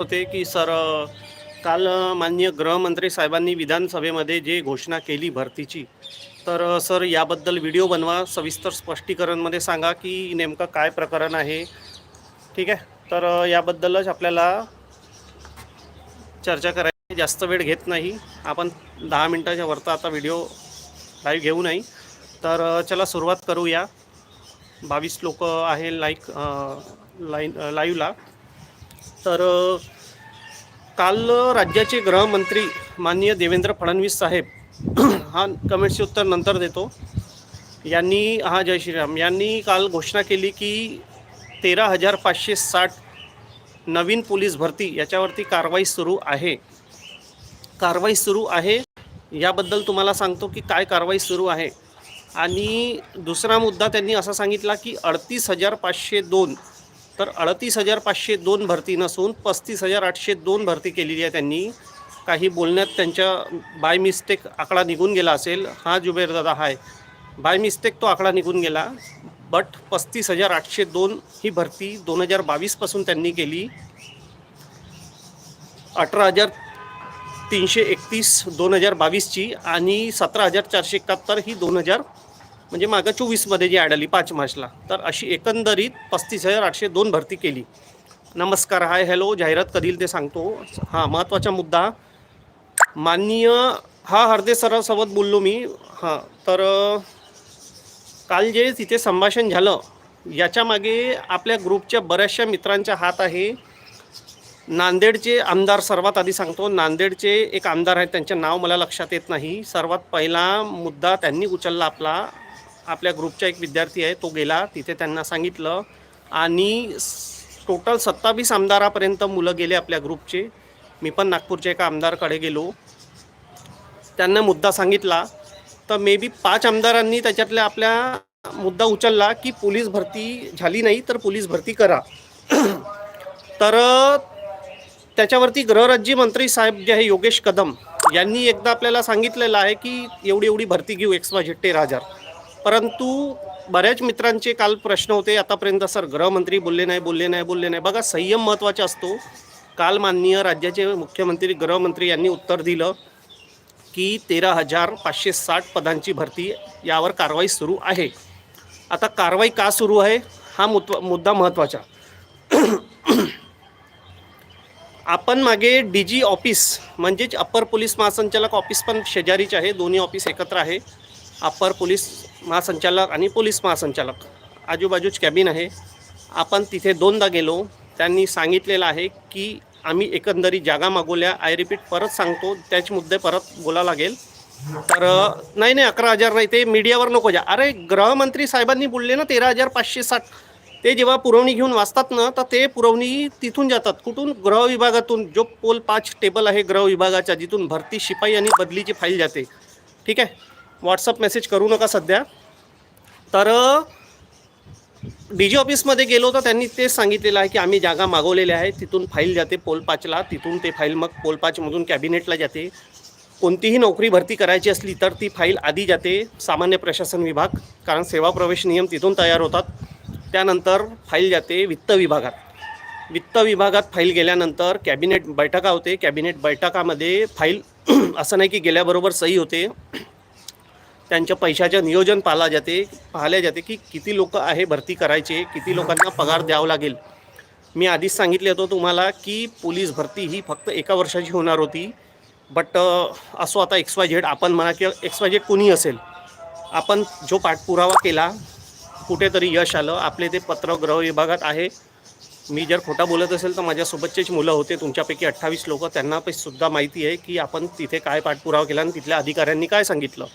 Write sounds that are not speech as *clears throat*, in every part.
होते की सर काल माननीय गृहमंत्री साहेबांनी विधानसभेमध्ये जे घोषणा केली भरतीची तर सर याबद्दल व्हिडिओ बनवा सविस्तर स्पष्टीकरणमध्ये सांगा की नेमकं काय प्रकरण आहे. ठीक आहे? तर याबद्दलच आपल्याला चर्चा करायची जास्त वेळ घेत नाही. आपण दहा मिनटाच्या वरता आता व्हिडिओ लाईव्ह घेऊ नाही. तर चला सुरुवात करूया. बावीस लोक आहे लाईक लाईन लाईव्हला. तर काल राज्याचे गृहमंत्री माननीय देवेंद्र फडणवीस साहेब *clears throat* हा कमेंट्सचे उत्तर नंतर देतो. यांनी हा जय श्रीराम यांनी काल घोषणा केली की तेरा हजार पाचशे साठ नवीन पोलीस भरती याच्यावरती कारवाई सुरू आहे. कारवाई सुरू आहे याबद्दल तुम्हाला सांगतो की काय कारवाई सुरू आहे. आणि दुसरा मुद्दा त्यांनी असा सांगितला की अडतीस हजार पाचशे दोन तर अडतीस हजार पाचशे दोन भरती नसून पस्तीस हजार आठशे दोन भरती केलेली आहे त्यांनी. काही बोलण्यात त्यांच्या बाय मिस्टेक आकडा निघून गेला असेल. हा जुबेर दादा हाय. बाय मिस्टेक तो आकडा निघून गेला. बट पस्तीस हजार आठशे दोन ही भरती दोन हजार बावीसपासून त्यांनी केली. अठरा हजार तीनशे एकतीस दोन हजार बावीसची आणि सतरा हजार चारशे एकाहत्तर ही दोन हजार म्हणजे मागं चोवीसमध्ये जी ॲड आली पाच मार्चला. तर अशी एकंदरीत पस्तीस हजार आठशे दोन भरती केली. नमस्कार हाय हॅलो जाहिरात कधील ते सांगतो. हां महत्त्वाचा मुद्दा. माननीय हा हरदे सरासोबत बोललो मी. हां तर काल जे तिथे संभाषण झालं याच्यामागे आपल्या ग्रुपच्या बऱ्याचशा मित्रांचा हात आहे. नांदेडचे आमदार सर्वात आधी सांगतो नांदेडचे एक आमदार आहेत त्यांचे नाव मला लक्षात येत नाही. सर्वात पहिला मुद्दा त्यांनी उचलला आपला. आपल्या ग्रुपचा एक विद्यार्थी आहे तो गेला तिथे त्यांना सांगितलं. आणि टोटल सत्तावीस आमदारापर्यंत मुलं गेले आपल्या ग्रुपचे. मी पण नागपूरच्या एका आमदारकडे गेलो. त्यांना मुद्दा सांगितला. तर मे बी पाच आमदारांनी त्याच्यातल्या आपल्या मुद्दा उचलला की पोलीस भरती झाली नाही तर पोलीस भरती करा. तर त्याच्यावरती गृहराज्य मंत्री साहेब जे आहे योगेश कदम यांनी एकदा आपल्याला सांगितलेलं आहे की एवढी एवढी भरती घेऊ एक्स वाय झेड तेरा हजार. परंतु बऱ्याच मित्रांचे काल प्रश्न होते. आतापर्यंत सर गृहमंत्री बोलले नाही बोलले नाही बोलले नाही. बघा संयम महत्त्वाचा असतो. काल माननीय राज्याचे मुख्यमंत्री गृहमंत्री यांनी उत्तर दिलं की तेरा हजार पाचशे साठ पदांची भरती यावर कारवाई सुरू आहे. आता कारवाई का सुरू आहे? हा मुद्दा मुद्दा महत्त्वाचा आपण मागे डी जी ऑफिस म्हणजेच अप्पर पोलीस महासंचालक ऑफिस पण शेजारीच आहे. दोन्ही ऑफिस एकत्र आहे. अप्पर पोलीस महासंचालक आणि पोलीस महासंचालक. आजूबाजूच कॅबिन आहे. आपण तिथे दोनदा गेलो. त्यांनी सांगितलेलं आहे की आम्ही एकंदरीत जागा मागवल्या. आय रिपीट परत सांगतो. त्याच मुद्दे परत बोला लागेल. तर नाही नाही अकरा हजार नाही. ते मीडियावर नको जा. अरे गृहमंत्री साहेबांनी बोलले ना तेरा हजार पाचशे साठ. ते जेव्हा पुरवणी घेऊन वाचतात ना तर ते पुरवणी तिथून जातात. कुठून? गृह विभागातून. जो पोल पाच टेबल आहे गृह विभागाचा जिथून भरती शिपाई आणि बदलीची फाईल जाते. ठीक आहे? व्हॉट्सअप मेसेज करू नका सध्या. तर डी जी ऑफिसमध्ये गेलो तर त्यांनी तेच सांगितलेलं आहे की आम्ही जागा मागवलेल्या आहे तिथून फाईल जाते पोल पाचला तिथून ते फाईल मग पोल पाचमधून कॅबिनेटला जाते. कोणतीही नोकरी भरती करायची असली तर ती फाईल आधी जाते सामान्य प्रशासन विभाग. कारण सेवा प्रवेश नियम तिथून तयार होतात. त्यानंतर फाईल जाते वित्त विभागात. वित्त विभागात फाईल गेल्यानंतर कॅबिनेट बैठका होते. कॅबिनेट बैठकामध्ये फाईल *clears throat* असं नाही की गेल्याबरोबर सही होते. त्यांच्या पैशाचं नियोजन पाहिला जाते पाहिले जाते की किती लोक आहे भरती करायचे किती लोकांना पगार द्यावा लागेल. मी आधीच सांगितले होतो तुम्हाला की पोलीस भरती ही फक्त एका वर्षाची होणार होती. बट असो आता एक्स वाय झेड आपण म्हणा की एक्स वाय झेड कोणी असेल आपण जो पाठपुरावा केला कुठेतरी यश आलं आपले ते पत्र ग्रह विभागात आहे. मी जर खोटा बोलत असेल तर माझ्यासोबतचेच मुलं होते तुमच्यापैकी अठ्ठावीस लोक त्यांना सुद्धा माहिती आहे की आपण तिथे काय पाठपुरावा केला आणि तिथल्या अधिकाऱ्यांनी काय सांगितलं.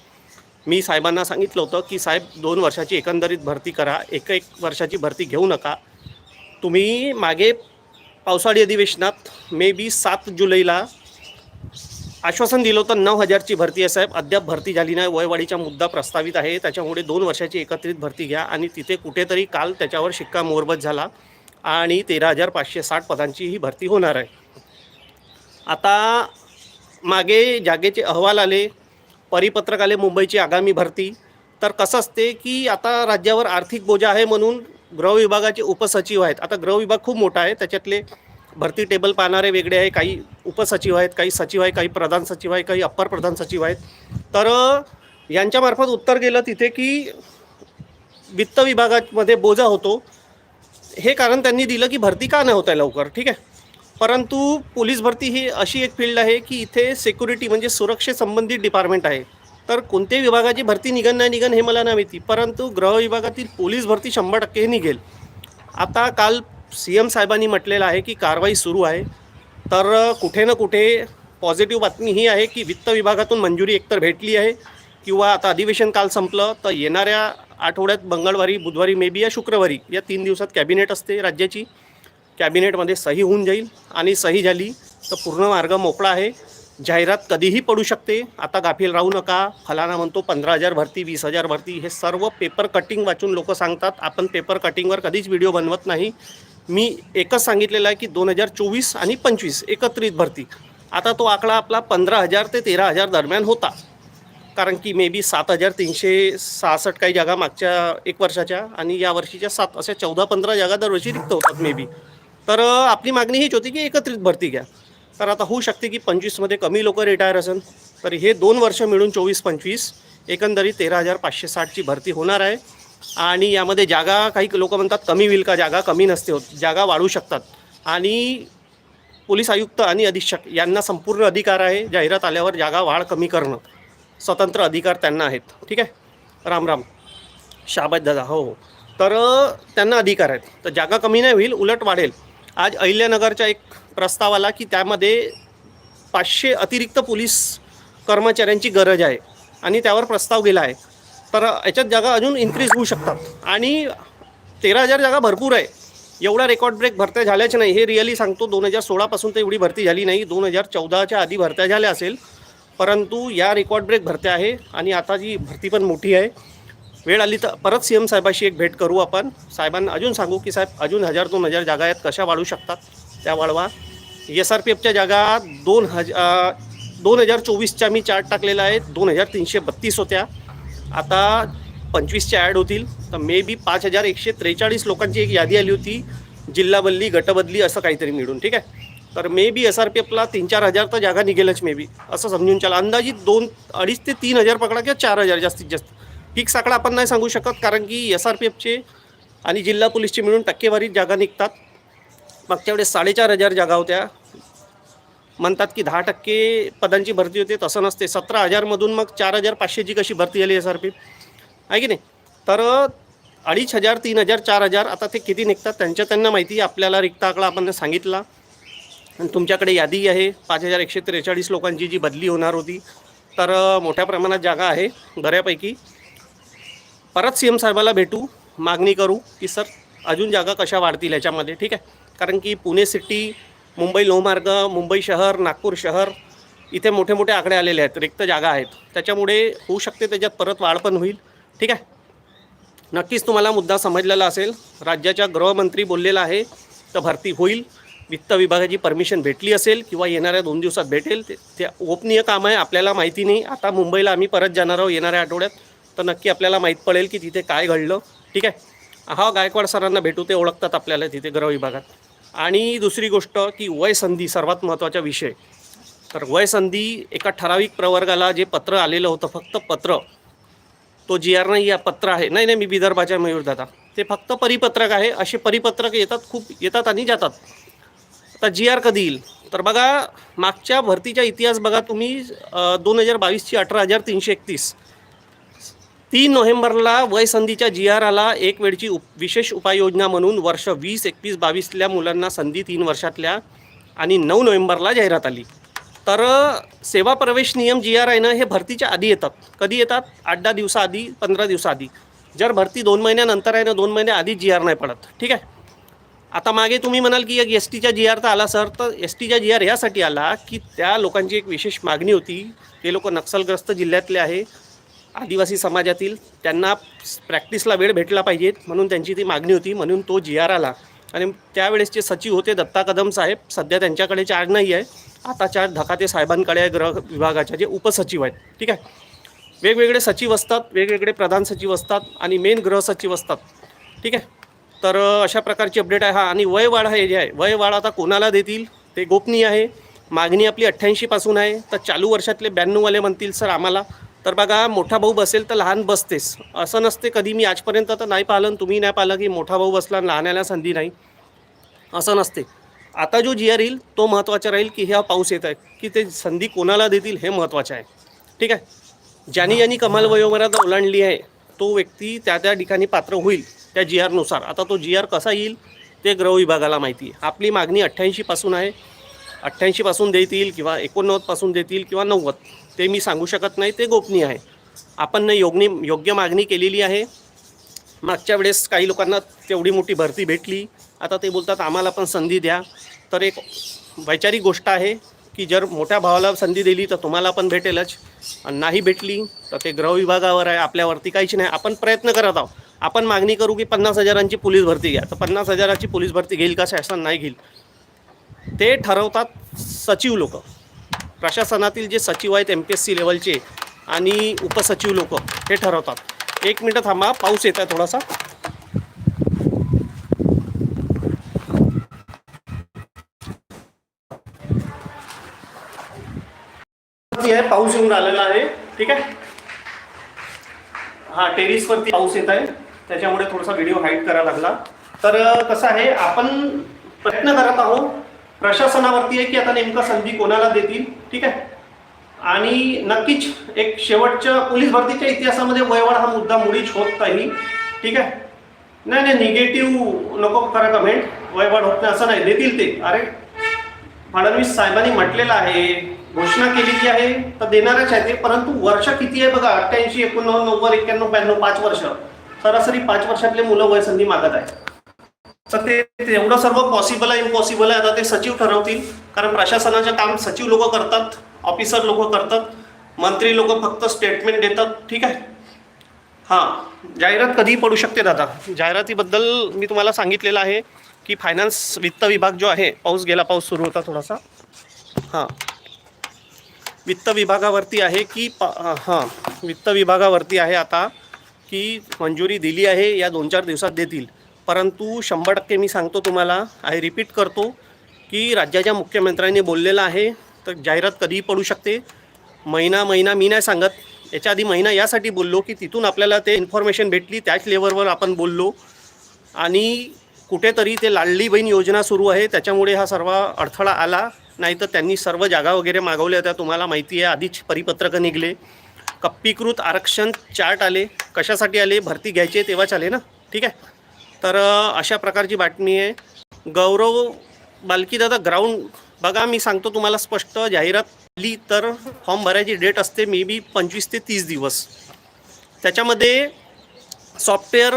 मी साहेबांना सांगितलं होतं की साहेब दोन वर्षाची एकंदरीत भरती करा. एक एक वर्षाची भरती घेऊ नका. तुम्ही मागे पावसाळी अधिवेशनात मे बी सात जुलैला आश्वासन दिलं होतं नऊ हजारची भरती आहे साहेब. अद्याप भरती झाली नाही. वयवाढीचा मुद्दा प्रस्तावित आहे. त्याच्यामुळे दोन वर्षाची एकत्रित भरती घ्या आणि तिथे कुठेतरी काल त्याच्यावर शिक्कामोर्बत झाला आणि तेरा हजार पाचशे साठ पदांची ही भरती होणार आहे. आता मागे जागेचे अहवाल आले. परिपत्रक आले मुंबईची आगामी भरती. तर कसं असते की आता राज्यावर आर्थिक बोजा आहे म्हणून गृहविभागाचे उपसचिव आहेत. आता गृहविभाग खूप मोठा आहे. त्याच्यातले भरती टेबल पाहणारे वेगळे आहे. काही उपसचिव आहेत काही सचिव आहे काही प्रधान सचिव आहे काही अप्पर प्रधान सचिव आहेत. तर यांच्यामार्फत उत्तर गेलं तिथे की वित्त विभागामध्ये बोजा होतो. हे कारण त्यांनी दिलं की भरती का नाही होत आहे लवकर? ठीक आहे? परंतु पोलीस भरती ही अशी एक फील्ड आहे की इथे सिक्युरिटी म्हणजे सुरक्षेसंबंधित डिपार्टमेंट आहे. तर कोणत्याही विभागाची भरती निघन नाही निघन हे मला नाही माहिती. परंतु गृह विभागातील पोलीस भरती शंभर टक्के निघेल. आता काल सी एम साहेबांनी म्हटलेलं आहे की कारवाई सुरू आहे. तर कुठे ना कुठे पॉझिटिव्ह बातमी ही आहे की वित्त विभागातून मंजुरी एकतर भेटली आहे किंवा आता अधिवेशन काल संपलं तर येणाऱ्या आठवड्यात मंगळवारी बुधवारी मे बी या शुक्रवारी या तीन दिवसात कॅबिनेट असते राज्याची. कॅबिनेटमध्ये सही होऊन जाईल आणि सही झाली तर पूर्ण मार्ग मोकळा आहे. जाहिरात कधीही पडू शकते. आता गाफील राहू नका. फलाना म्हणतो पंधरा हजार भरती वीस हजार भरती. हे सर्व पेपर कटिंग वाचून लोक सांगतात. आपण पेपर कटिंगवर कधीच व्हिडिओ बनवत नाही. मी एकच सांगितलेलं आहे की दोन हजार चोवीस आणि पंचवीस एकत्रित भरती. आता तो आकडा आपला पंधरा हजार ते तेरा हजार दरम्यान होता. कारण की मे बी सात हजार तीनशे सहासष्ट काही जागा मागच्या एक वर्षाच्या आणि या वर्षीच्या सात अशा चौदा पंधरा जागा दरवर्षी रिक्त होतात मे बी तर आपली मागणी हीच होती की एकत्रित भरती घ्या. तर आता होऊ शकते की पंचवीसमध्ये कमी लोक रिटायर असेल तर हे दोन वर्ष मिळून चोवीस पंचवीस एकंदरीत तेरा हजार पाचशे साठची भरती होणार आहे. आणि यामध्ये जागा काही लोक म्हणतात कमी होईल का? जागा कमी नसते होत जागा वाढू शकतात. आणि पोलीस आयुक्त आणि अधीक्षक यांना संपूर्ण अधिकार आहे जाहिरात आल्यावर जागा वाढ कमी करणं. स्वतंत्र अधिकार त्यांना आहेत. ठीक आहे? राम राम. शाबाद दादा. हो हो. तर त्यांना अधिकार आहेत. तर जागा कमी नाही होईल उलट वाढेल. आज अहिल्यानगरच्या एक प्रस्ताव आला की त्यामध्ये पाचशे अतिरिक्त पोलीस कर्मचाऱ्यांची गरज आहे आणि त्यावर प्रस्ताव गेला आहे. तर याच्यात जागा अजून इन्क्रीज होऊ शकतात. आणि तेरा हजार जागा भरपूर आहे. एवढा रेकॉर्ड ब्रेक भरत्या झाल्याच नाही. हे रिअली सांगतो दोन हजार सोळापासून तर एवढी भरती झाली नाही. दोन हजार चौदाच्या आधी भरत्या झाल्या असेल. परंतु या रेकॉर्ड ब्रेक भरत्या आहे आणि आता जी भरती पण मोठी आहे वेळ आली तर परत सी एम साहेबाशी एक भेट करू आपण. साहेबांना अजून सांगू की साहेब अजून हजार दोन हजार जागा आहेत. कशा वाढू शकतात? त्या वाढवा. एस आर पी एफच्या जागा दोन हजार दोन हजार चोवीसच्या मी चार्ट टाकलेला आहे. दोन हजार तीनशे बत्तीस होत्या. आता पंचवीसच्या ॲड होतील. तर मे बी पाच हजार एकशे त्रेचाळीस लोकांची एक यादी आली होती. जिल्हा बदली गटबदली असं काहीतरी मिळून ठीक आहे? तर maybe S R P एफला तीन चार हजार तर जागा निघेलच मे बी असं समजून चला. अंदाजित दोन अडीच ते तीन हजार पकडा किंवा चार हजार जास्तीत जास्त. फिक्स आकडा आपण नाही सांगू शकत कारण की एस आर पी एफचे आणि जिल्हा पोलीसचे मिळून टक्केवारीत जागा निघतात. मागच्या वेळेस साडेचार हजार जागा होत्या. म्हणतात की दहा टक्के पदांची भरती होते तसं नसते. सतरा हजारमधून मग चार हजार पाचशेची कशी भरती झाली एस आर पी आहे की नाही? तर अडीच हजार तीन हजार चार हजार आता ते किती निघतात त्यांच्या त्यांना माहिती आपल्याला रिक्त आकडा आपण सांगितला. आणि तुमच्याकडे यादी आहे. पाच हजार एकशे त्रेचाळीस लोकांची जी बदली होणार होती. तर मोठ्या प्रमाणात जागा आहे बऱ्यापैकी. परत सी एम साहेबाला भेटू मागणी करू की सर अजून जागा कशा वाढतील याच्यामध्ये? ठीक आहे? कारण की पुणे सिटी मुंबई लोहमार्ग मुंबई शहर नागपूर शहर इथे मोठे मोठे आकडे आलेले आहेत रिक्त जागा आहेत. त्याच्यामुळे होऊ शकते त्याच्यात परत वाढ पण होईल. ठीक आहे? नक्कीच तुम्हाला मुद्दा समजलेला असेल. राज्याच्या गृहमंत्री बोललेला आहे तर भरती होईल. वित्त विभागाची परमिशन भेटली असेल किंवा येणाऱ्या दोन दिवसात भेटेल. ते गोपनीय काम आहे आपल्याला माहिती नाही. आता मुंबईला आम्ही परत जाणार आहोत येणाऱ्या आठवड्यात. तर नक्की आपल्याला माहीत पडेल की तिथे काय घडलं. ठीक आहे? हा गायकवाड सरांना भेटू ते ओळखतात आपल्याला तिथे गृह विभागात. आणि दुसरी गोष्ट की वयसंधी सर्वात महत्त्वाचा विषय. तर वयसंधी एका ठराविक प्रवर्गाला जे पत्र आलेलं होतं फक्त पत्र. तो जी आर नाही या पत्र आहे. नाही नाही मी विदर्भाच्या मयूरदादा ते फक्त परिपत्रक आहे. असे परिपत्रक येतात खूप येतात आणि जातात. आता जी आर कधी येईल? तर बघा मागच्या भरतीचा इतिहास बघा तुम्ही दोन हजार बावीसची अठरा हजार तीनशे एकतीस. तीन नोव्हेंबरला वयसंधीच्या जी आर आला एक वेळची उप विशेष उपाययोजना म्हणून वर्ष वीस एकवीस बावीसल्या मुलांना संधी तीन वर्षातल्या आणि नऊ नोव्हेंबरला जाहिरात आली. तर सेवा प्रवेश नियम जी आर आयनं ना हे भरतीच्या आधी येतात. कधी येतात? आठ दहा दिवसाआधी पंधरा दिवसाआधी जर भरती दोन महिन्यानंतर आहे ना दोन महिन्या आधी जी आर नाही पडत. ठीक आहे? आता मागे तुम्ही म्हणाल की एक एस टीच्या जी आर तर आला सर. तर एस टीच्या जी आर यासाठी आला की त्या लोकांची एक विशेष मागणी होती. ते लोक नक्षलग्रस्त जिल्ह्यातले आहे. आदिवासी समाजातील त्यांना प्रॅक्टिसला वेळ भेटला पाहिजेत म्हणून त्यांची ती मागणी होती. म्हणून तो जी आर आला. आणि त्यावेळेसचे सचिव होते दत्ता कदम साहेब. सध्या त्यांच्याकडे चार्ज नाही आहे. आता चार्ज धकाते साहेबांकडे आहे गृह विभागाच्या जे उपसचिव आहेत. ठीक आहे? वेगवेगळे सचिव असतात वेगवेगळे प्रधान सचिव असतात आणि मेन गृह सचिव असतात. ठीक आहे? तर अशा प्रकारची अपडेट आहे. हा आणि वयवाढ हे जे आहे. वयवाढ आता कोणाला देतील? ते गोपनीय आहे. मागणी आपली अठ्ठ्याऐंशीपासून आहे. तर चालू वर्षातले ब्याण्णववाले म्हणतील सर आम्हाला तर बघा मोठा भाऊ बसेल तर लहान बसतेस. असं नसते कधी मी आजपर्यंत तर नाही पाहिलं तुम्ही नाही पाहिलं की मोठा भाऊ बसला लहान लहानाला संधी नाही. असं नसते. आता जो जी आर येईल तो महत्त्वाचा राहील की हा पाऊस येत आहे की ते संधी कोणाला देतील हे महत्त्वाचं आहे. ठीक आहे? ज्यांनी ज्यांनी कमाल वयोमर्यादा ओलांडली आहे तो व्यक्ती त्या त्या ठिकाणी पात्र होईल त्या जी आरनुसार आता तो जी आर कसा येईल ते ग्रहविभागाला माहिती आहे. आपली मागणी अठ्ठ्याऐंशीपासून आहे. अठ्ठ्याऐंशीपासून देतील किंवा एकोणनव्वदपासून देतील किंवा नव्वद. ते मी सांगू शकत नाही ते गोपनीय आहे. आपण योग्य योग्य मागणी केलेली आहे. मागच्या वेळेस काही लोकांना तेवढी मोठी भरती भेटली. आता ते बोलतात आम्हाला पण संधी द्या. तर एक वैचारिक गोष्ट आहे की जर मोठ्या भावाला संधी दिली तर तुम्हाला पण भेटेलच. आणि नाही भेटली तर ते गृह विभागावर आहे आपल्यावरती काहीच नाही. आपण प्रयत्न करत आहोत. आपण मागणी करू की पन्नास हजारांची पोलीस भरती घ्या. तर पन्नास हजाराची पोलीस भरती घेईल का शासन नाही घेईल. ते ठरवतात सचिव लोक. प्रशासनातील जे सचिव आहेत एम पी एस सी लेवलचे आणि उपसचिव लोक हे ठरवतात. एक मिनटं थांबा पाऊस येत आहे थोडासा. आहे पाऊस येऊन आलेला आहे. ठीक आहे? हा टेरिसवरती पाऊस येत आहे. त्याच्यामुळे थोडासा व्हिडिओ हाईट करावा लागला. तर कसं आहे आपण प्रयत्न करत आहोत प्रशासनावरती आहे की आता नेमका संधी कोणाला देतील? ठीक आहे? आणि नक्कीच एक शेवटच्या पोलीस भरतीच्या इतिहासामध्ये वयवाढ हा मुद्दा मुळीच होत नाही. ठीक आहे? नाही नाही निगेटिव्ह नको करा कमेंट वयवाढ होत नाही असं नाही. देतील ते. अरे फडणवीस साहेबांनी म्हटलेलं आहे घोषणा केलेली आहे तर देणारच आहे ते. परंतु वर्ष किती आहे बघा? अठ्ठ्याऐंशी एकोणनव्वद नव्वद एक्क्याण्णव ब्याण्णव पाच वर्ष. सरासरी पाच वर्षातले मुलं वयसंधी मागत आहे तर ते तेवढं सर्व पॉसिबल आहे इम्पॉसिबल आहे. आता ते सचिव ठरवतील. कारण प्रशासनाचे काम सचिव लोक करतात ऑफिसर लोक करतात मंत्री लोक फक्त स्टेटमेंट देतात. ठीक आहे? हां. जाहिरात कधीही पडू शकते दादा. जाहिरातीबद्दल मी तुम्हाला सांगितलेलं आहे की फायनान्स वित्त विभाग जो आहे पाऊस गेला पाऊस सुरू होता थोडासा. हां. वित्त विभागावरती आहे की पा हां. वित्त विभागावरती आहे आता की मंजुरी दिली आहे या दोन चार दिवसात देतील. परंतु शंभर टक्के मी सांगतो तुम्हाला आय रिपीट करतो की राज्याच्या मुख्यमंत्र्यांनी बोललेलं आहे तर जाहिरात कधीही पडू शकते. महिना महिना मी नाही सांगत. याच्या आधी महिना यासाठी बोललो की तिथून आपल्याला ते इन्फॉर्मेशन भेटली त्याच लेवलवर आपण बोललो. आणि कुठेतरी ते लाडली बहीण योजना सुरू आहे त्याच्यामुळे हा सर्व अडथळा आला. नाही तर त्यांनी सर्व जागा वगैरे मागवल्या होत्या तुम्हाला माहिती आहे आधीच परिपत्रकं निघले. कप्पीकृत आरक्षण चार्ट आले. कशासाठी आले? भरती घ्यायचे तेव्हाच आले ना? ठीक आहे? तर अशा प्रकारची बातमी आहे. गौरव बालकीदादा ग्राउंड बघा मी सांगतो तुम्हाला स्पष्ट जाहिरात आली तर फॉर्म भरायची डेट असते मे बी पंचवीस ते तीस दिवस. त्याच्यामध्ये सॉफ्टवेअर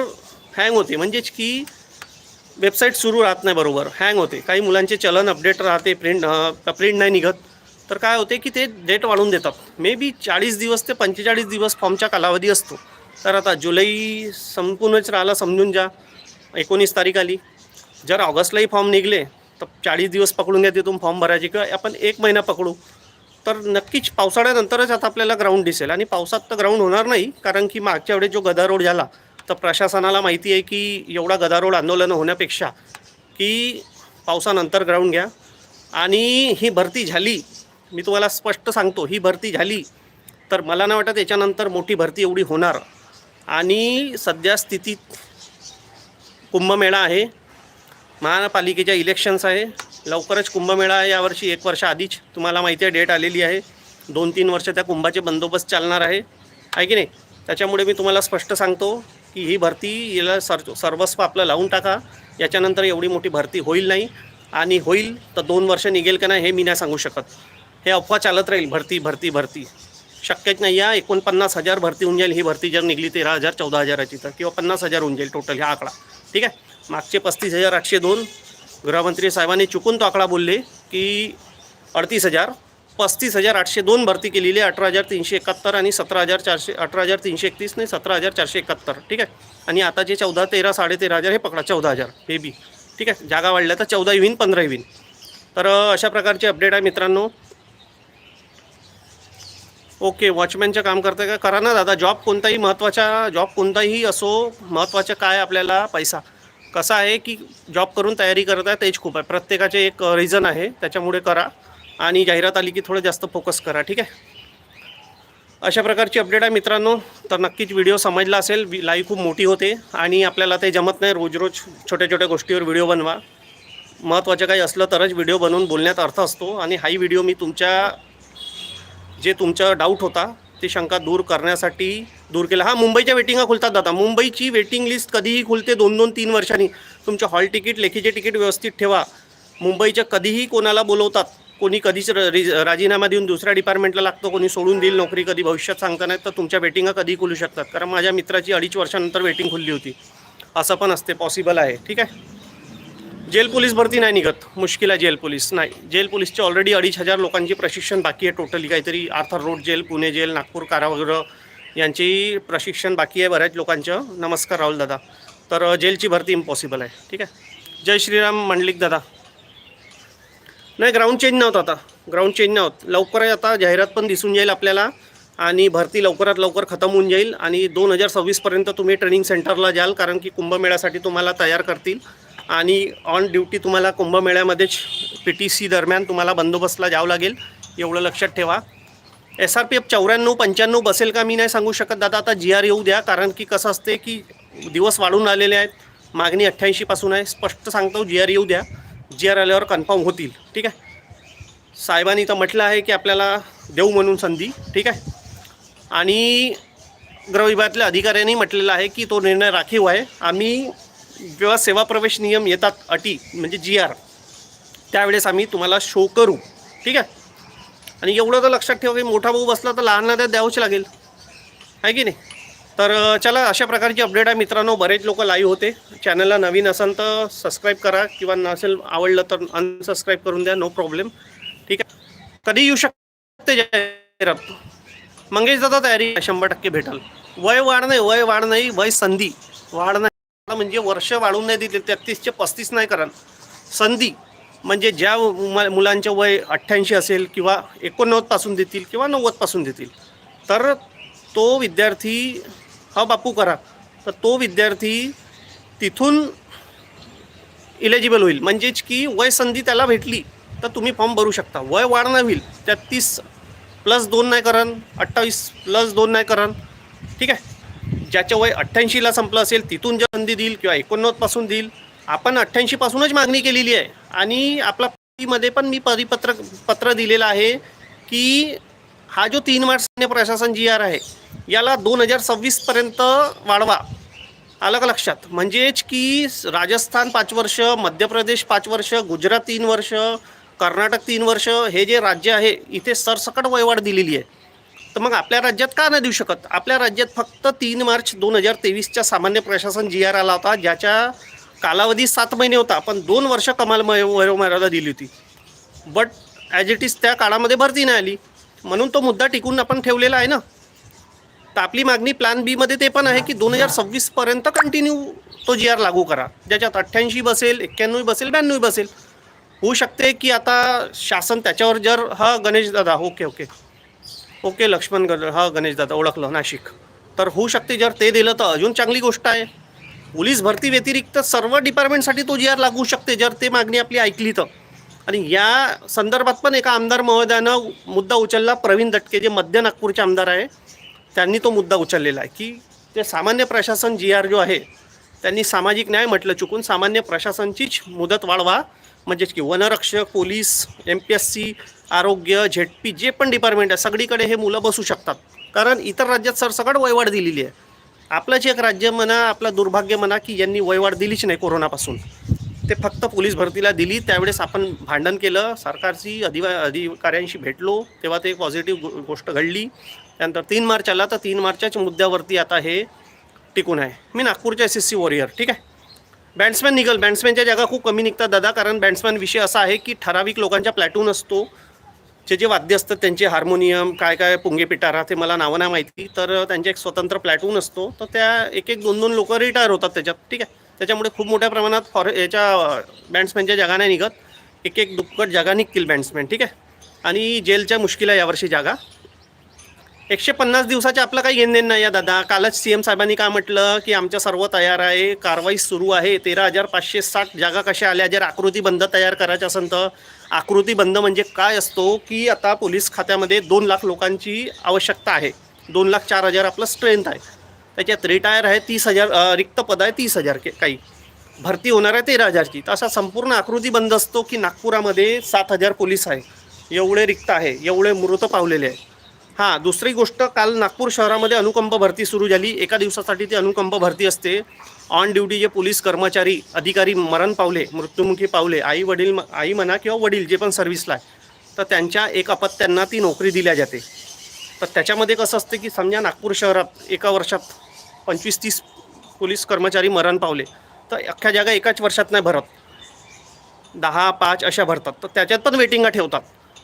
हँग होते. म्हणजेच की वेबसाईट सुरू राहत नाही बरोबर. हँग होते. काही मुलांचे चलन अपडेट राहते प्रिंट प्रिंट नाही निघत. तर काय होते की ते डेट वाढवून देतात. मे बी चाळीस दिवस ते पंचेचाळीस दिवस फॉर्मचा कालावधी असतो. तर आता जुलै संपूर्णच राहिला समजून जा. एकोणीस तारीख आली. जर ऑगस्टलाही फॉर्म निघले तर चाळीस दिवस पकडून घ्या तिथून फॉर्म भरायचे. किंवा आपण एक महिना पकडू. तर नक्कीच पावसाळ्यानंतरच आता आपल्याला ग्राउंड दिसेल. आणि पावसात तर ग्राउंड होणार नाही कारण की मागच्या वेळेस जो गदारोळ झाला तर प्रशासनाला माहिती आहे की एवढा गदारोळ आंदोलन होण्यापेक्षा की पावसानंतर ग्राउंड घ्या. आणि ही भरती झाली मी तुम्हाला स्पष्ट सांगतो ही भरती झाली तर मला नाही वाटत याच्यानंतर मोठी भरती एवढी होणार. आणि सध्या स्थितीत कुंभमेळा आहे. महानगरपालिकेच्या इलेक्शन्स आहे. लवकरच कुंभमेळा आहे यावर्षी एक वर्ष आधीच. तुम्हाला माहिती आहे डेट आलेली आहे. दोन तीन वर्ष त्या कुंभाचे बंदोबस्त चालणार आहे. आहे की नाही? त्याच्यामुळे मी तुम्हाला स्पष्ट सांगतो की ही भरती याला सर सर्वस्व आपलं लावून टाका. याच्यानंतर एवढी मोठी भरती होईल नाही. आणि होईल तर दोन वर्ष निघेल का नाही हे मी नाही सांगू शकत. हे अफवा चालत राहील. भरती भरती भरती. शक्यच नाही या एकोणपन्नास हजार भरती होऊन जाईल. ही भरती जर निघली तेरा हजार चौदा हजाराची तर किंवा पन्नास हजार होऊन जाईल टोटल हा आकडा. ठीक आहे? मागचे पस्तीस हजार आठशे दोन गृहमंत्री साहेबांनी चुकून तो आकडा बोलले की अडतीस हजार पस्तीस हजार आठशे दोन भरती केलेली आहे अठरा हजार तीनशे एकाहत्तर आणि सतरा हजार चारशे अठरा हजार तीनशे एकतीस नाही सतरा हजार चारशे एकाहत्तर ठीक आहे? आणि आता जे चौदा तेरा साडेतेरा हजार हे पकडा चौदा हजार हे बी ठीक आहे? जागा वाढल्या तर चौदा येईन पंधरा येईन तर अशा प्रकारचे अपडेट आहे मित्रांनो. ओके वॉचमॅनचं काम करते का? करा ना दादा जॉब कोणताही महत्त्वाचा जॉब कोणताही असो महत्त्वाचं काय आपल्याला? पैसा. कसा आहे की जॉब करून तयारी करत आहे तेच खूप आहे. प्रत्येकाचे एक रिझन आहे त्याच्यामुळे करा आणि जाहिरात आली की थोडं जास्त फोकस करा ठीक आहे? अशा प्रकारची अपडेट आहे मित्रांनो. तर नक्कीच व्हिडिओ समजला असेल लाईव्ह खूप मोठी होते आणि आपल्याला ते जमत नाही रोज रोज छोट्या छोट्या गोष्टीवर व्हिडिओ बनवा. महत्त्वाचं काही असलं तरच व्हिडिओ बनवून बोलण्यात अर्थ असतो आणि हाही व्हिडिओ मी तुमच्या जे तुमचा डाऊट होता ती शंका दूर करण्यासाठी दूर केला. हा मुंबईच्या वेटिंगा खुलतात दादा. मुंबईची वेटिंग लिस्ट कधीही खुलते दोन दोन तीन वर्षांनी. तुमचे हॉल तिकीट लेखीचे तिकीट व्यवस्थित ठेवा. मुंबईच्या कधीही कोणाला बोलवतात कोणी कधीच र- रि- राजीनामा देऊन दुसऱ्या डिपार्टमेंटला लागतो कोणी सोडून देईल नोकरी कधी भविष्यात सांगता नाही तर तुमच्या वेटिंगा कधीही खुलू शकतात. कारण माझ्या मित्राची अडीच वर्षानंतर वेटिंग खुलली होती. असं पण असते पॉसिबल आहे. ठीक आहे? जेल पोलीस भरती नाही निघत. मुश्किल आहे जेल पोलीस. नाही जेल पोलीसचे ऑलरेडी अडीच हजार लोकांची प्रशिक्षण बाकी आहे टोटली काहीतरी Arthur road jail Pune jail Nagpur कारागृह यांची प्रशिक्षण बाकी आहे बऱ्याच लोकांचं. नमस्कार राहुल दादा. तर जेलची भरती इम्पॉसिबल आहे. ठीक आहे? जय श्रीराम मंडलिक दादा. नाही ग्राउंड चेंज नव्हतं आता. ग्राउंड चेंज नव्हतं. लवकरच आता. जाहिरात पण दिसून जाईल आपल्याला. आणि भरती लवकरात लवकर खतम होऊन जाईल. आणि दोन हजार सव्वीसपर्यंत तुम्ही ट्रेनिंग सेंटरला जाल कारण की कुंभमेळ्यासाठी तुम्हाला तयार करतील. आणि ऑन ड्युटी तुम्हाला कुंभमेळ्यामध्येच पी टी सी दरम्यान तुम्हाला बंदोबस्तला जावं लागेल. एवढं लक्षात ठेवा. एस आर पी एफ चौऱ्याण्णव पंच्याण्णव बसेल का मी नाही सांगू शकत. दादा आता जी आर येऊ द्या. कारण की कसं असते की दिवस वाढून आलेले आहेत. मागणी अठ्ठ्याऐंशीपासून आहे. स्पष्ट सांगतो जी आर येऊ द्या. जी आर आल्यावर कन्फर्म होतील. ठीक आहे? साहेबांनी तर म्हटलं आहे की आपल्याला देऊ म्हणून संधी. ठीक आहे? आणि गृहविभागातल्या अधिकाऱ्यांनी म्हटलेलं आहे की तो निर्णय राखीव आहे. आम्ही जेव्हा सेवा प्रवेश नियम येतात अटी म्हणजे जी आर त्यावेळेस आम्ही तुम्हाला शो करू. ठीक आहे? आणि एवढं तर लक्षात ठेवा की मोठा भाऊ बसला तर लहानला तर द्यावंच लागेल. आहे की नाही? तर चला अशा प्रकारची अपडेट आहे. मित्रांनो बरेच लोक लाईव्ह होते. चॅनलला नवीन असाल तर सबस्क्राईब करा. किंवा नसेल आवडलं तर अनसबस्क्राईब करून द्या. नो प्रॉब्लेम ठीक आहे? कधी येऊ शकते जाहिरात मंगेश दादा तयारी शंभर टक्के भेटल. वय वाढ नाही वय वाढ नाही वय संधी वाढ नाही. म्हणजे वर्ष वाढून नाही दिले तेहतीसचे पस्तीस नाही करा संधी म्हणजे ज्या मुलांचे वय अठ्ठ्याऐंशी असेल किंवा एकोणनव्वदपासून देतील किंवा नव्वदपासून देतील तर तो विद्यार्थी हा बापू करा तर तो विद्यार्थी तिथून इलेजिबल होईल. म्हणजेच की वय संधी त्याला भेटली तर तुम्ही फॉर्म भरू शकता. वय वाढ नाही होईल तेहतीस प्लस दोन नाही करण अठ्ठावीस प्लस दोन नाही करण ठीक आहे? ज्याचे वय अठ्ठ्याऐंशीला संपलं असेल तिथून जर संधी देईल किंवा एकोणनव्वदपासून देईल आपण अठ्ठ्याऐंशीपासूनच मागणी केलेली आहे. आणि आपला मध्ये पण मी परिपत्र पत्र दिलेलं आहे की हा जो तीन मार्च सैन्य प्रशासन जी आर आहे याला दोन हजार सव्वीसपर्यंत वाढवा. आलं का लक्षात? म्हणजेच की राजस्थान पाच वर्ष मध्य प्रदेश पाच वर्ष गुजरात तीन वर्ष कर्नाटक तीन वर्ष हे जे राज्य आहे इथे सरसकट वयवाढ दिलेली आहे. तर मग आपल्या राज्यात का नाही देऊ शकत? आपल्या राज्यात फक्त तीन मार्च दोन हजार तेवीसच्या सामान्य प्रशासन जी आर आला होता ज्याच्या कालावधी सात महिने होता पण दोन वर्ष कमाल मय- वयोमर्यादा दिली होती. बट ॲज इट इज त्या काळामध्ये भरती नाही आली. म्हणून तो मुद्दा टिकून आपण ठेवलेला आहे ना? तर आपली मागणी प्लॅन बीमध्ये ते पण आहे की दोन हजार सव्वीसपर्यंत कंटिन्यू तो जी आर लागू करा. ज्याच्यात अठ्ठ्याऐंशी बसेल एक्क्याण्णव बसेल ब्याण्णव बसेल. होऊ शकते की आता शासन त्याच्यावर जर हा गणेश दादा ओके ओके ओके लक्ष्मण ग हा गणेश दादा ओळखलं नाशिक. तर होऊ शकते जर ते दिलं तर अजून चांगली गोष्ट आहे. पोलीस भरती व्यतिरिक्त सर्व डिपार्टमेंटसाठी तो जी आर लागू शकते जर ते मागणी आपली ऐकली तर. आणि या संदर्भात पण एका आमदार महोदयानं मुद्दा उचलला प्रवीण दटके जे मध्य नागपूरचे आमदार आहे त्यांनी तो मुद्दा उचललेला आहे की ते सामान्य प्रशासन जी आर जो आहे त्यांनी सामाजिक न्याय म्हटलं चुकून सामान्य प्रशासनचीच मुदत वाढवा. म्हणजेच की वनरक्षक police M P S C आरोग्य झेडपी जे पण डिपार्टमेंट आहे सगळीकडे हे मुलं बसू शकतात. कारण इतर राज्यात सरसकट वयवाढ दिलेली आहे. आपलंच एक राज्य म्हणा आपलं दुर्भाग्य म्हणा की यांनी वयवाढ दिलीच नाही कोरोनापासून. ते फक्त पोलीस भरतीला दिली त्यावेळेस आपण भांडण केलं सरकारची अधिवा अधिकाऱ्यांशी भेटलो तेव्हा ते पॉझिटिव्ह गो गोष्ट घडली. त्यानंतर तीन मार्च आला तर तीन मार्चच्या मुद्द्यावरती आता हे टिकून आहे. मी नागपूरच्या एस एस सी वॉरियर ठीक आहे? बॅट्समॅन निघल. बॅट्समॅनच्या जागा खूप कमी निघतात दादा कारण बॅट्समॅन विषय असा आहे की ठराविक लोकांच्या प्लॅटून असतो. जे जे वाद्य असतात त्यांचे हार्मोनियम काय काय पुंगे पिटारा ते मला नावं नाही माहिती. तर त्यांचे एक स्वतंत्र प्लॅटून असतो. तर त्या एक एक दोन दोन लोक रिटायर होतात त्याच्यात ठीक आहे? त्याच्यामुळे खूप मोठ्या प्रमाणात फॉर याच्या बॅट्समॅनच्या म्हणजे जागा नाही निघत. एक एक दुप्पट जागा निघतील बॅट्समॅन ठीक आहे? आणि जेलच्या मुश्किल आहे यावर्षी जागा. एकशे पन्नास दिवसाचे आपलं काही घेणं नाही आहे दादा. कालच सी एम साहेबांनी काय म्हटलं की आमच्या सर्व तयार आहे कारवाई सुरू आहे. तेरा हजार पाचशे साठ जागा कशा आल्या? जर आकृतीबंध तयार करायचं असेल तर आकृतीबंध म्हणजे काय असतो की आता पोलीस खात्यामध्ये दोन लाख लोकांची आवश्यकता आहे. दोन लाख चार हजार आपलं स्ट्रेंथ आहे. त्याच्यात रिटायर आहे तीस हजार रिक्त पद आहे तीस हजार के काही. भरती होणार आहे तेरा हजारची. तर असा संपूर्ण आकृती बंद असतो की नागपुरामध्ये सात हजार पोलीस आहे. एवढे रिक्त आहे एवढे मृत पावलेले आहे. हां दुसरी गोष्ट काल नागपूर शहरामध्ये अनुकंप भरती सुरू झाली. एका दिवसासाठी ती अनुकंप भरती असते. ऑन ड्युटी जे पोलीस कर्मचारी अधिकारी मरण पावले मृत्युमुखी पावले आई वडील आई म्हणा किंवा वडील जे पण सर्व्हिसला आहे तर त्यांच्या एक अपत्यांना ती नोकरी दिल्या जाते. तर त्याच्यामध्ये कसं असते की समजा नागपूर शहरात एका वर्षात पंचवीस तीस पोलीस कर्मचारी मरण पावले तर अख्ख्या जागा एकाच वर्षात नाही भरत. दहा पाच अशा भरतात. तर त्याच्यात पण वेटिंगा ठेवतात.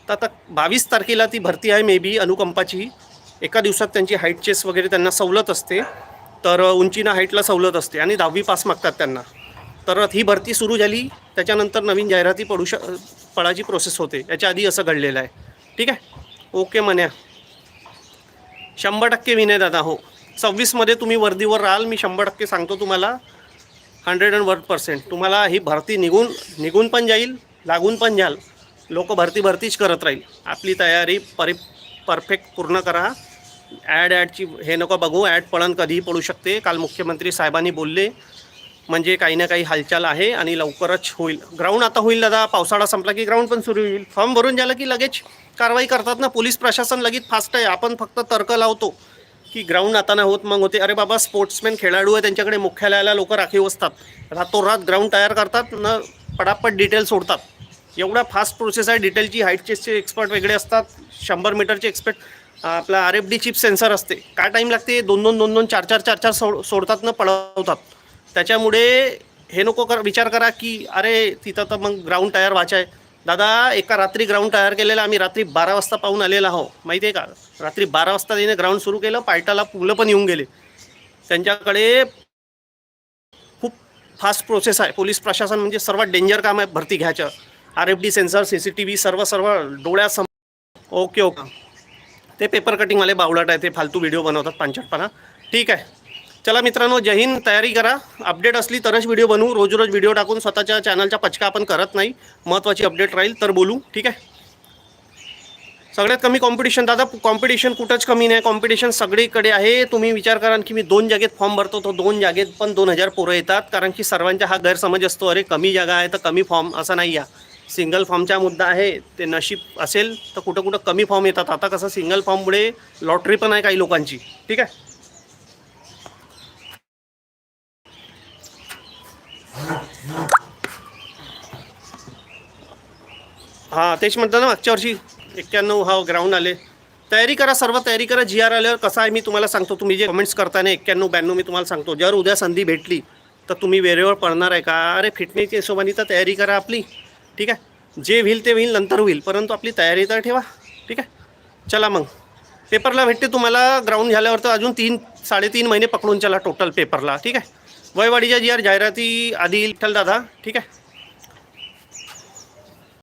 तर आता बावीस तारखेला ती भरती आहे मे बी अनुकंपाची. एका दिवसात त्यांची हाईट चेस वगैरे त्यांना सवलत असते. तर उंचीना हाईटला सवलत असते आणि दहावी पास मागतात त्यांना. तर ही भरती सुरू झाली. त्याच्यानंतर नवीन जाहिराती पडू श पडायची प्रोसेस होते. याच्या आधी असं घडलेलं आहे. ठीक आहे? ओके म्हण्या शंभर टक्के विनय दादा हो. सव्वीसमध्ये तुम्ही वर्दीवर राहाल मी शंभर टक्के सांगतो तुम्हाला. हंड्रेड अँड वन पर्सेंट तुम्हाला ही भरती निघून निघून पण जाईल लागून पण जाल. लोक भरती भरतीच करत राहील. आपली तयारी परि परफेक्ट पूर्ण करा. ॲड ॲडची हे नको बघू. ॲड पळण कधीही पडू शकते. काल मुख्यमंत्री साहेबांनी बोलले म्हणजे काही ना काही हालचाल आहे आणि लवकरच होईल. ग्राउंड आता होईल दादा. पावसाळा संपला की ग्राउंड पण सुरू होईल. फॉर्म भरून झालं की लगेच कारवाई करतात ना? पोलीस प्रशासन लगेच फास्ट आहे. आपण फक्त तर्क लावतो की ग्राउंड आता नाही होत मग होते. अरे बाबा स्पोर्ट्समॅन खेळाडू आहे त्यांच्याकडे मुख्यालयाला लोक राखीव असतात. रातोरात ग्राउंड तयार करतात न पडापट डिटेल सोडतात. एवढा फास्ट प्रोसेस आहे डिटेलची हाईट चेसचे एक्सपर्ट वेगळे असतात शंभर मीटरचे एक्सपर्ट आपला R F D chip sensor असते. काय टाईम लागते? दोन दोन दोन दोन चार चार चार चार सोड सोडतात न पळवतात. त्याच्यामुळे हे नको कर विचार करा की अरे तिथं तर मग ग्राउंड टायर व्हायचं आहे. दादा एका रात्री ग्राउंड तयार केलेलं आम्ही रात्री बारा वाजता पाहून आलेला आहो माहिती आहे का? रात्री बारा वाजता तिने ग्राउंड सुरू केलं पायटाला पुलं पण येऊन गेले. त्यांच्याकडे खूप फास्ट प्रोसेस आहे. पोलीस प्रशासन म्हणजे सर्वात डेंजर काम आहे भरती घ्यायचं. R F D sensor C C T V सर्व सर्व डोळ्यासम ओके ओके. ते पेपर कटिंगवाले बावळट आहे ते फालतू व्हिडिओ बनवतात पांचटपणा. ठीक आहे. चला मित्रांनो जय हिंद तयारी करा. अपडेट असली तरच व्हिडिओ बनवू. रोज रोज व्हिडिओ टाकून स्वतःच्या चॅनलच्या पचका आपण करत नाही. महत्त्वाची अपडेट राहील तर बोलू. ठीक आहे? सगळ्यात कमी कॉम्पिटिशन दादा कॉम्पिटिशन कुठंच कमी नाही. कॉम्पिटिशन सगळीकडे आहे. तुम्ही विचार करा की मी दोन जागेत फॉर्म भरतो तो दोन जागेत पण दोन हजार पोरं येतात. कारण की सर्वांचा हा गैरसमज असतो. अरे कमी जागा आहे तर कमी फॉर्म असं नाही या सिंगल फॉर्मचा मुद्दा आहे ते नशीब असेल तर कुठं कुठं कमी फॉर्म येतात. आता कसं सिंगल फॉर्ममुळे लॉटरी पण आहे काही लोकांची. ठीक आहे? हां तेच म्हणतो ना मागच्या वर्षी एक्क्याण्णव हा ग्राउंड आले. तयारी करा सर्व तयारी करा. जी आर आल्यावर कसं आहे मी तुम्हाला सांगतो. तुम्ही जे कमेंट्स करताना एक्क्याण्णव ब्याण्णव मी तुम्हाला सांगतो. जर उद्या संधी भेटली तर तुम्ही वेळेवर पडणार आहे का? अरे फिटनेसच्या हिशोबाने तर तयारी करा आपली. ठीक आहे? जे होईल ते होईल नंतर होईल. परंतु आपली तयारी तर ठेवा. ठीक आहे? चला मग. पेपरला भेटते तुम्हाला. ग्राउंड झाल्यावर तर अजून तीन साडेतीन महिने पकडून चला टोटल पेपरला ठीक आहे? वयवाडीच्या जी आर जाहिराती आधी येईल दादा. ठीक आहे?